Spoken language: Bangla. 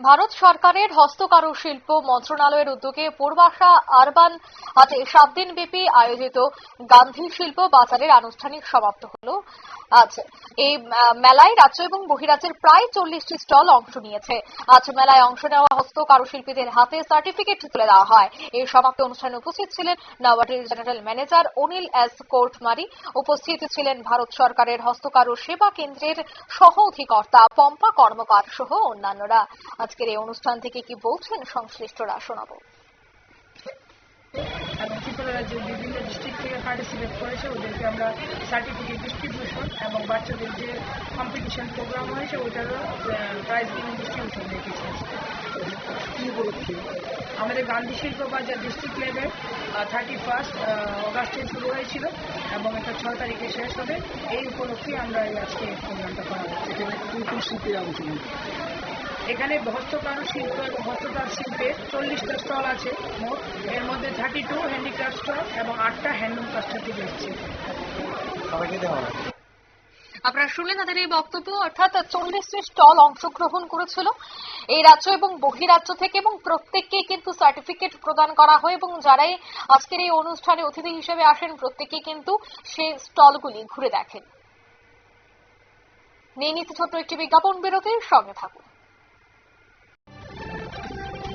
ভারত সরকারের হস্তকারু শিল্প মন্ত্রণালয়ের উদ্যোগে পূর্বাশা আরবান আজ সাত দিন ব্যাপী আয়োজিত গান্ধী শিল্প বাজারের আনুষ্ঠানিক সমাপ্ত হল। আজ এই মেলায় রাজ্য এবং বহিরাজ্যের প্রায় চল্লিশটি স্টল অংশ নিয়েছে। আজ মেলায় অংশ নেওয়া হস্ত কারুশিল্পীদের হাতে সার্টিফিকেট তুলে দেওয়া হয়। এই সমাপ্ত অনুষ্ঠানে উপস্থিত ছিলেন নওয়াডির জেনারেল ম্যানেজার অনিল এস কোর্টমারি উপস্থিত ছিলেন ভারত সরকারের হস্তকারু সেবা কেন্দ্রের সহ অধিকর্তা পম্পা কর্মকার সহ অন্যান্যরা। আজকের এই অনুষ্ঠান থেকে কি বলছেন সংশ্লিষ্টরা শোনাবো। এবং ত্রিপুরা রাজ্যের বিভিন্ন ডিস্ট্রিক্ট থেকে পার্টিসিপেট করেছে ওদেরকে আমরা সার্টিফিকেট ডিস্ট্রিবিউশন এবং বাচ্চাদের যে কম্পিটিশন প্রোগ্রাম হয়েছে ওটারও প্রাইজ গিভিং ডিস্ট্রিবিউশন রেখেছি। আমাদের Gandhi Shilpa Bazar district level thirty first অগাস্টে শুরু হয়েছিল এবং এটা ছয় তারিখে শেষ হবে। এই উপলক্ষে আমরা এই আজকে এই প্রোগ্রামটা করা হচ্ছে এখানে হস্তকারু শিল্প এবং হস্ততাঁত শিল্পের চল্লিশটা স্টল আছে মোট। এর মধ্যে থার্টি টু হ্যান্ডিক্রাফট স্টল এবং আটটা হ্যান্ডলুম থেকে এসেছে দেওয়া হয়। আপনারা শুনলেন তাদের এই বক্তব্য অর্থাৎ চল্লিশটি স্টল অংশগ্রহণ করেছিল এই রাজ্য এবং বহিরাজ্য থেকে এবং প্রত্যেককে কিন্তু সার্টিফিকেট প্রদান করা হয় এবং যারাই আজকের এই অনুষ্ঠানে অতিথি হিসেবে আসেন প্রত্যেকে কিন্তু সেই স্টলগুলি ঘুরে দেখেন। নিয়ে নিতে ছোট্ট একটি বিজ্ঞাপন বিরতির সঙ্গে থাকুন।